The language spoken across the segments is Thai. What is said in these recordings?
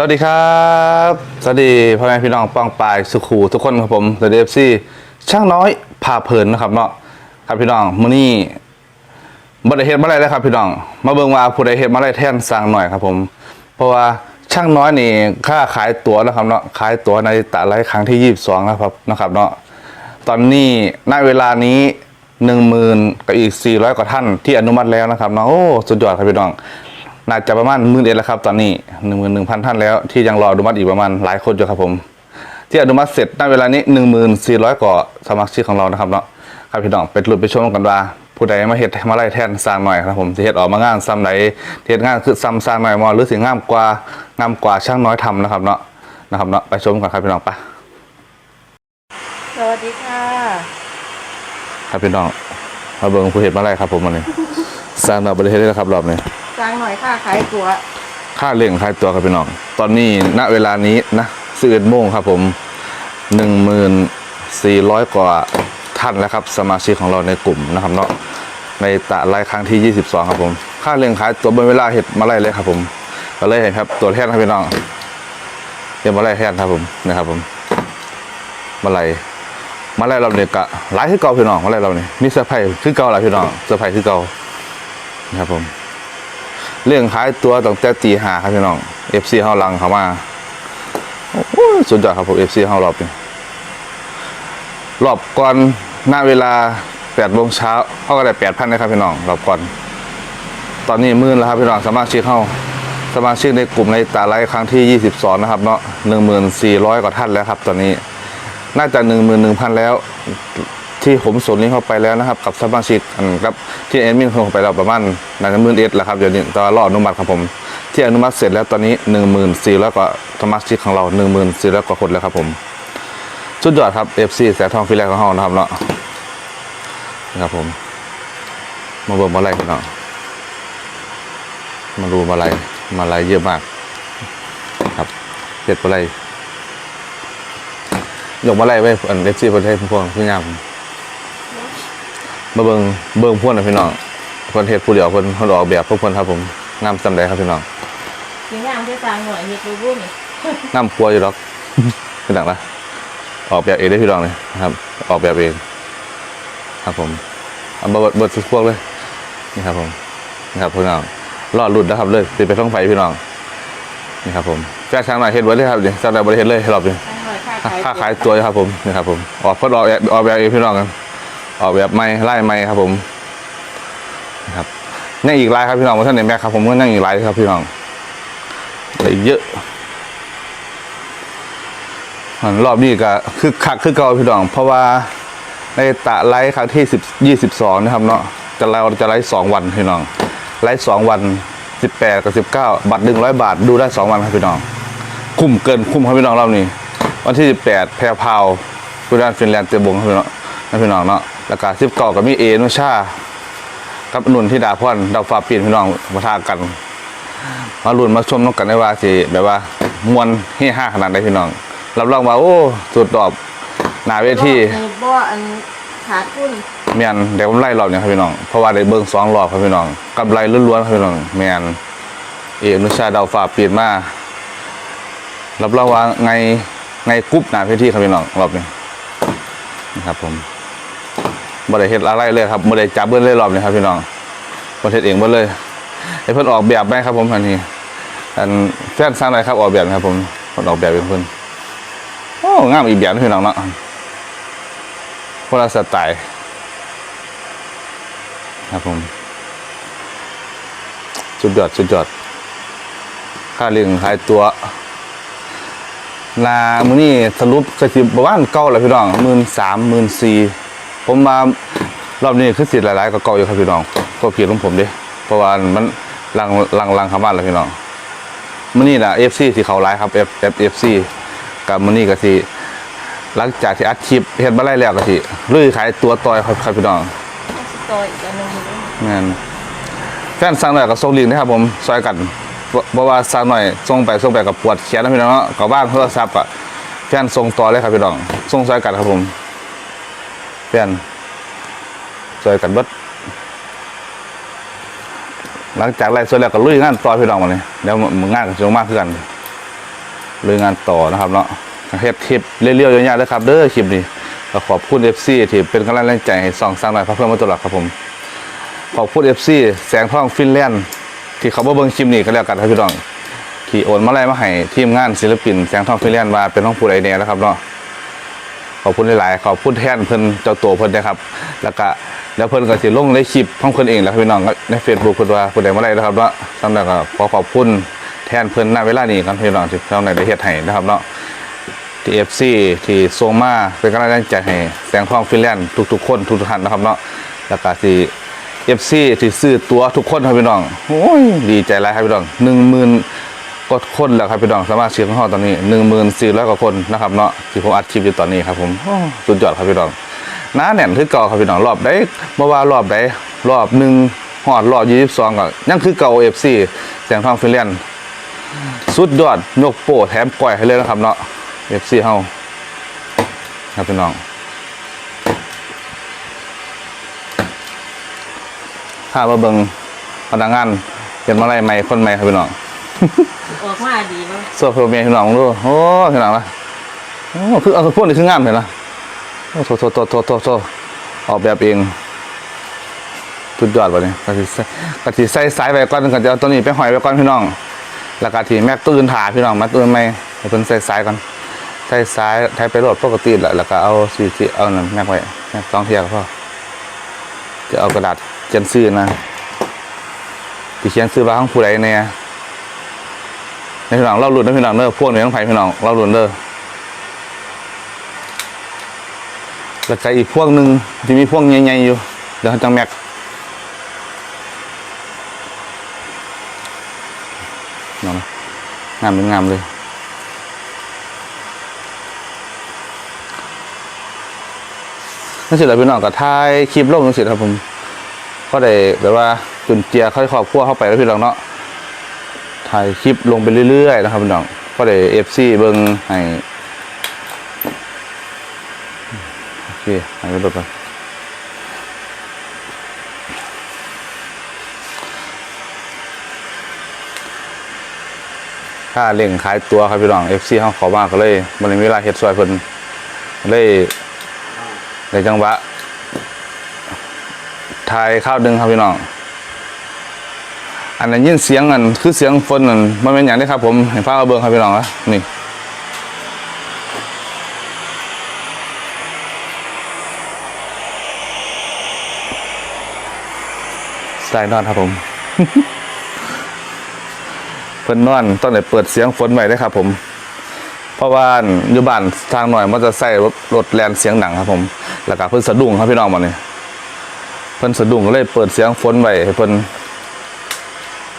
สวัสดีครับ สวัสดีพ่อแม่พี่น้องปองปายสุขูทุกคนครับผมสวัสดีเอฟซีช่างน้อยพาเพลินนะครับเนาะครับพี่น้องมื้อนี้บ่ได้เฮ็ดมาได้แล้วครับพี่น้อง มาเบิ่งว่าผู้ใดเฮ็ดมาได้แทนสร้างหน่อยครับผม เพราะว่าช่างน้อยนี่ค่าขายตั๋วนะครับเนาะขายตั๋วในตะไลครั้งที่ 22นะครับนะครับเนาะตอนนี้ณเวลานี้หนึ่งหมื่นกับอีกสี่ร้อยกว่าท่านที่อนุมัติแล้วนะครับเนาะโอ้สุดยอดครับพี่น้อง น่าจะประมาณหมื่นเอ็ดแล้วครับตอนนี้หนึ่งหมื่นหนึ่งพันท่านแล้วที่ยังรออนุมัติอีกประมาณหลายคนอยู่ครับผม ที่อนุมัติเสร็จณเวลานี้หนึ่งหมื่นสี่ร้อยกว่าสมาชิกของเรานะครับเนาะครับพี่น้องไปลุ้นไปชมกันว่าผู้ใดมาเฮ็ดมาไล่แทนสร้างหน่อยครับผมสิเฮ็ดออกมางานซ้ำไหนเฮ็ดงานคือซ้ำสร้างหน่อยมอหรือสิงามกว่างามกว่าช่างน้อยทำนะครับเนาะนะครับเนาะไปชมกันครับพี่น้องไปสวัสดีค่ะครับพี่น้องมาเบิ่งผู้เห็นมาไล่ครับผมวันนี้สร้างดาวประเทศได้แล้วครับรอบนี้ จ้างหน่อยค่ะขายตัวค่าเลี้ยงค่าตัวครับพี่น้อง ตอนนี้ณเวลานี้นะสิบเอ็ดโมงครับผมหนึ่งหมื่นสี่ร้อยกว่าท่านแล้วครับ สมาชิกของเราในกลุ่มนะครับเนาะในตะไลครั้งที่ยี่สิบสองครับผม ค่าเลี้ยงขายตัวบนเวลาเห็ดมาไล่เลยครับผมก็เลยเห็นครับ ตัวแทนครับพี่น้องเดี๋ยวมาไล่แทนครับผมนะครับผมมาไล่มาไล่เราเนี่ยกะหลายคือเก่าพี่น้องมาไล่เราเนี่ยมีเสื้อร์ไผ่คือเก่าหลายพี่น้องเสื้อร์ไผ่คือเก่านะครับผม เรื่องขายตัวตั้งแต่ตีหาครับพี่น้อง FC เฮาลังเขามาสุดยอดครับผม FC เฮารอบนี้รอบก่อนหน้าเวลา8โมงเช้าเขาก็ได้8,000นะครับพี่น้องรอบก่อน ตอนนี้มื่นแล้วครับพี่น้องสมาชิกเฮาสมาชิกในกลุ่มในตาไลฟ์ครั้งที่ 22 นะครับเนาะ1400 กว่าท่านแล้วครับ ตอนนี้ น่าจะ 11,000 แล้ว ที่ผมส่งลิงก์เข้าไปแล้วนะครับกับสมาชิกนครับที่แอดมินส่งเข้าไปแล้วประมาณน่าจะหมื่นเอ็ดแล้วครับเดี๋ยวนี้ต่ว่ารออนุมัติครับผม ที่อนุมัติเสร็จแล้วตอนนี้หนึ่งหมื่นสี่แล้วกว่าสมาชิกของเราหนึ่งหมื่นสี่แล้วกว่าคนแล้วครับผมสุดยอดครับ FC แสงทองฟิลแลนด์ของเรานะครับเนาะนะครับผม มาเบิ่งมาไล่กันเนาะมาดูมาไล่มาไล่เยอะมาก ครับเผ็ดมาไล่ยกมาไล่ไว้อัน FC ประเทศพวกพี่งาม มาเบิงเบิงพวกนะพี่น้องคนเฮ็ดผู้เดียวคนคนออกแบบพวกคนครับผมงามจำได้ครับพี่น้องกินย่างที่จ้างหน่อยเฮ็ดรู้บุ้นี่งามกลัวอยู่หรอกพี่น้องนะออกแบบเองได้พี่น้องเลยนะครับ ออกแบบเอง ครับผมเอาเบิดเบิดสุดพวกเลยนี่ครับผมนี่ครับพี่น้องรอดหลุดนะครับเลยติดไปท้องไฟพี่น้องนี่ครับผมแฟชั่นมาเฮ็ดไว้เลยครับเดี๋ยวจำได้บริเฮ็ดเลยรอบนี้จ้างหน่อยค่ะขายค่าขายตัวครับผมนี่ครับผมออกเพิ่นออกแบบออกแบบเองพี่น้องกัน ออกแบบไม้ไล่ไม้ครับผมนะครับนั่งอีกลายครับพี่น้องว่าท่านไหนแม็กครับผมก็นั่งอีกลายครับพี่น้องเลืออีกเยอะรอบนี้ก็คือคักคือเก่าพี่น้อง เพราะว่าในตะไลฟ์ครั้งที่สิบยี่สิบสองนะครับเนาะจะเราจะไลฟ์สองวันพี่น้องไลฟ์สองวันสิบแปดกับสิบเก้าบัตรหนึ่งร้อยบาทดูได้สองวันครับพี่น้อง คุ้มเกินคุ้มครับพี่น้องรอบนี้ วันที่18แปดแพรพาวผู้ด้านฟินแลนด์เตะบงครับพี่น้องนะพี่น้องเนาะ แล้วก็19กับมีเอนุชากับนุ่นที่ดาพรดาวฟ้าปีนพี่น้องมาทากันมาลุ้นมาชมน้องกันได้ว่าสิแบบว่ามวนเฮฮาขนาดไหนพี่น้องรับรองว่าโอ้สุดดอบหน้าเวทีรอบนี้บ่อันขาดทุนแมนเดี๋ยวผมไล่รอบเนี่ยครับพี่น้องเพราะว่าได้เบิ่งสองรอบครับพี่น้องกำไรล้วนๆครับพี่น้องแมนเออนุชาดาวฟ้าปีนมารับรองว่าไงไงกรุ๊ปหน้าเวทีครับพี่น้องรอบนี้นะครับผม บ่ได้เฮ็ดอะไรเลยครับบ่ได้จับเบิ้ลเลยรอบนี้ครับพี่น้องบ่เฮ็ดเองเบิ้เลยให้เพิ่นออกแบบไหมครับผมอันนี้อันแฟนสร้างอะไรครับออกแบบครับผมเพิ่นออกแบบเป็นเพิ่นโอ้งามอีกแบบพี่น้องเนาะคนละสไตล์ครับผมสุดยอดสุดยอดค่าเลี้ยงขายตัวนามือนี้สรุปก็สิประมาณเก่าแหละพี่น้องหมื่นสามหมื่นสี่ ผมมารอบนี้คือสิหลายๆก็เก่าอยู่ครับพี่น้องก็ผิดของผมเด้เพราะว่ามันลังลังลังเข้ามาแล้วพี่น้องมื้อนี้น่ะ FC สิเข้าหลายครับ F F FC กับมื้อนี้ก็สิหลังจากที่อัดคลิปเฮ็ดมาไล่แล้วก็สิลุยขายตัวต่อยครับครับพี่น้องต่ออีกอันหนึงอยู่ด้วยงานแฟนสั่งหน่อยกับส่งลิงก์นะครับผมซอยกันเพราะเพราะว่าสั่งหน่อยส่งไปส่งไปกับปวดแขนนะพี่น้องเนาะกับบ้างโทรศัพท์อะแฟนส่งต่อเลยครับพี่น้องส่งซอยกันครับผม แฟนซอยกันเบิดหลังจากไล่ส่วนแล้วก็ลุยงานต่อพี่น้องมาเลยเดี๋ยวมึงงานกันจะมากขึ้นกันเลยงานต่อนะครับเนาะเฮ็ดคลิปเรื่อยๆยาวๆเลยครับเด้อคลิปนี้ก็ขอบคุณ FC ที่เป็นกำลังใจให้ส่องสร้างหน่อยพระเพื่อนมาตลอดครับผม ขอบคุณ FC แสงทองฟินแลนด์ที่เขามาเบิ่งคลิปนี้ก็แล้วกันครับพี่น้องที่โอนมาไล่มาให้ทีมงานศิลปินแสงทองฟินแลนด์ว่าเป็นน้องผู้ใดแน่นะครับเนาะ ขอบคุณหลายๆขอบคุณแทนเพิ่นเจ้าตัวเพิ่นนะครับ แล้วก็แล้วเพิ่นก็สิลงในคลิปของเพิ่นเองแล้วพี่น้องใน Facebook เพิ่นว่าผู้ใดมาได้นะครับเนาะสำหรับก็ขอขอบคุณแทนเพิ่นณเวลานี้กันพี่น้องที่เราได้เฮ็ดให้นะครับเนาะที่ FC ที่ส่งมาเป็นกำลังใจให้แสงทองฟินแลนด์ทุกๆคนทุกท่านนะครับเนาะแล้วก็ที่ FC ที่ซื้อตัวทุกคนครับพี่น้องโอ้ยดีใจหลายครับพี่น้อง10,000 ก็คนแล้วครับพี่น้องสามารถเชียร์ของเราตอนนี้หนึ่งหมื่นสี่ร้อยกว่าคนนะครับเนาะที่ผมอัดคลิปอยู่ตอนนี้ครับผมสุดยอดครับพี่น้องน้าแน่นคือเก่าครับพี่น้องรอบได้เมื่อว่ารอบได้รอบหนึ่งหอดรอบยี่สิบสองก็ยังคือเก่าเอฟซีแสงทองฟินแลนด์สุดยอดยกโป้แถมปล่อยให้เลยนะครับเนาะเอฟซีเฮาครับพี่น้องถ้ามาเบิ่งพนักงานเป็นมาไล่ใหม่คนใหม่ครับพี่น้อง ออกมาดีบ่เสื้อโปรเมียพี่น้องดูโอ้พี่น้องละโอ้คือเอาพวกนี้คืองามเลยนะโอ้โถโถโถโถโถโถออกแบบเองสุดยอดวะเนี่ยกะทิใส่กะทิใส่สายไปก่อนก่อนจะเอาตัวนี้ไปหอยไปก่อนพี่น้อง แล้วกะทิแม็กตื่นถาพี่น้องมาตื่นไม่ให้เพิ่นใส่สายก่อนใส่สายไทยไปโหลดปกติแหละแล้วก็เอาสีสีเอานั่นแม็กไว้แม็กสองเทียก็พอจะเอากระดาษเขียนซื้อนะที่เขียนซื้อว่าของผู้ใดเนี่ย ในพี่น้องเราหลุดนะพี่น้องเด้อพวกนี้ต้องไผ่พี่น้องเราหลุดเด้อแล้วก็อีกพวกหนึ่งที่มีพวกใหญ่ๆอยู่เดี๋ยวจังแม็กน้องงามเป็นงามเลยนั่นสิแหละพี่น้องกับท้ายคลิปลกนั่นสิครับผมก็ได้แบบว่าจุนเจียค่อยครอบครัวเข้าไปแล้วพี่น้องเนาะ ถ่ายคลิปลงไปเรื่อยๆนะครับพี่น้องก็ได้เอฟซีเบิ้งให้โอเคให้ไปดูกันถ้าเล่งขายตัวครับพี่น้องเอฟซีเขาขอมากก็เลยมันมีเวลาเฮ็ดซอยเพิ่นเลยในจังหวะถ่ายข้าวดึงครับพี่น้อง อันนั้นยินเสียงอันคือเสียงฝนอันมันเป็นอย่างนี้ครับผมเห็นฟ้าเอาเบิ่งครับพี่น้องนะนี่สไตล์นอนครับผมเพิ่นนอนตอนไหนเปิดเสียงฝนไว้ได้ครับ ผม เพราะว่าอยู่บ้านทางหน่อยมันจะใส่รถแลนเสียงดังครับ ผม แล้วก็เพิ่นสะดุ้งครับพี่น้องมาเนี่ยเพิ่นสะดุ้งก็เลยเปิดเสียงฝนไว้ให้เพิ่น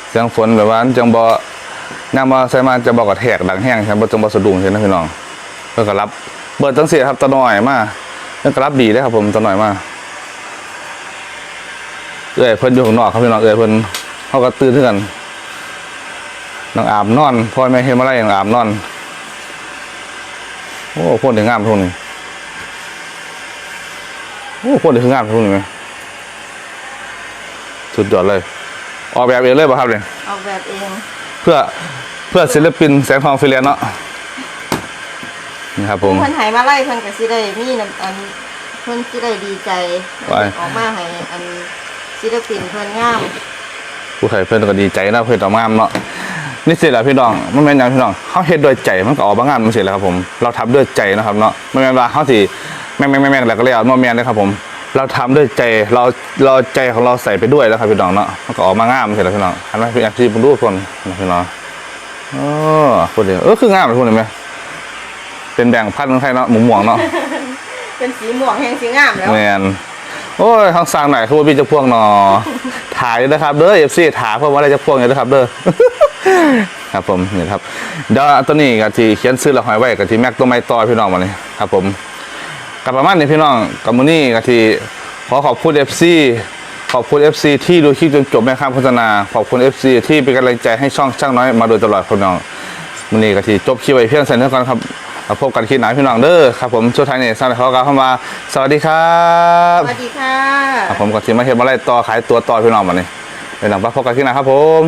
เสียงฝนแบบว่าจังบ่น้ำมาใส่มาจะบอกกระแทกดังแห้งใช่บ่จังบ่สะดุ้งใช่ไหมพี่น้องเพิ่นก็รับ เบิดจังซี่ครับตะหน่อยมาเพิ่นก็รับดีเลยครับผมตะหน่อยมาเอ้ยเพิ่นอยู่ข้างนอกครับพี่น้องเอ้ยเพิ่นเฮาก็ตื่นคือกันน้องอาบนอนพ่อแม่เฮ็ดมาไล่น้องอาบนอน โอ้พ่นถึงงามทุกนี้โอ้พ่นถึงงามทุกนี้ไหมสุดยอดเลย ออกแบบเองเลยป่ะครับเนี่ยออกแบบเองเพื่อเพื่อศิลปินแสงทองฟิเลียนเนาะนี่ครับผมเพิ่นใหายมาไล่เพิ่นก็สิได้มีน้ำอันเพิ่นสิได้ดีใจไว้ออกมาให้อันศิลปินเพิ่นงามผู้ใครเพื่อนก็ดีใจนะเพื่อนต่อมามเนาะนี่สิแหละพี่น้องมันเป็นอย่างพี่น้องเขาเฮ็ดด้วยใจมันก็ออกมางานมันสิแหละครับผม เราทำด้วยใจนะครับเนาะไม่แม่นว่าเขาสิแม่งแม่งแม่งแม่งแล้วก็เลยเอาโนแมนเลยครับผม เราทำด้วยใจเราเราใจของเราใส่ไปด้วยแล้วครับพี่น้องเนาะมันก็ออกมางามมันสิแหละพี่น้องอันนั้นเป็นอาชีพผมดูคนนะพี่น้องอ๋อคนเดียวเออคืองามเลยคนเห็นไหมเป็นแบ่งพันธุ์ของใครเนาะหมูหมวงเนาะเป็นสีม่วงแห่งสีงามแล้วแมนโอ้ยทางสร้างไหนคือว่าพี่จะพวกหนอถ่ายด้วยนะครับเด้อเอฟซีถ่ายเพื่อว่าอะไรจะพวกเนี่ยนะครับเด้อครับผมนี่ครับเดี๋ยวอันตัวนี้กับที่เขียนซื้อละหอยไว้กับที่แม็กตัวไม้ต่อพี่น้องมาเลยครับผม กับประมาณนี้พี่น้องกับมือนี้กับที่ขอขอบคุณเอฟซีขอบคุณ FC ที่ดูคลิปจนจบแม่ข้ามโฆษณาขอบคุณ FC ที่เป็นกำลังใจให้ช่องช่างน้อยมาโดยตลอดพี่น้องมือนี้กับที่จบคลิปไว้เพียงเท่านี้ก่อนครับแล้วพบกันคลิปหน้าพี่น้องเด้อครับผมช่วงท้ายนี้สร้างเขากล่าวเข้ามาสวัสดีครับสวัสดีค่ะครับผมกับทีมมาเฮ็ดมาไล่ต่อขายตัวต่อพี่น้องมาเนี่ยเป็นหนังพบกันที่ไหนครับผม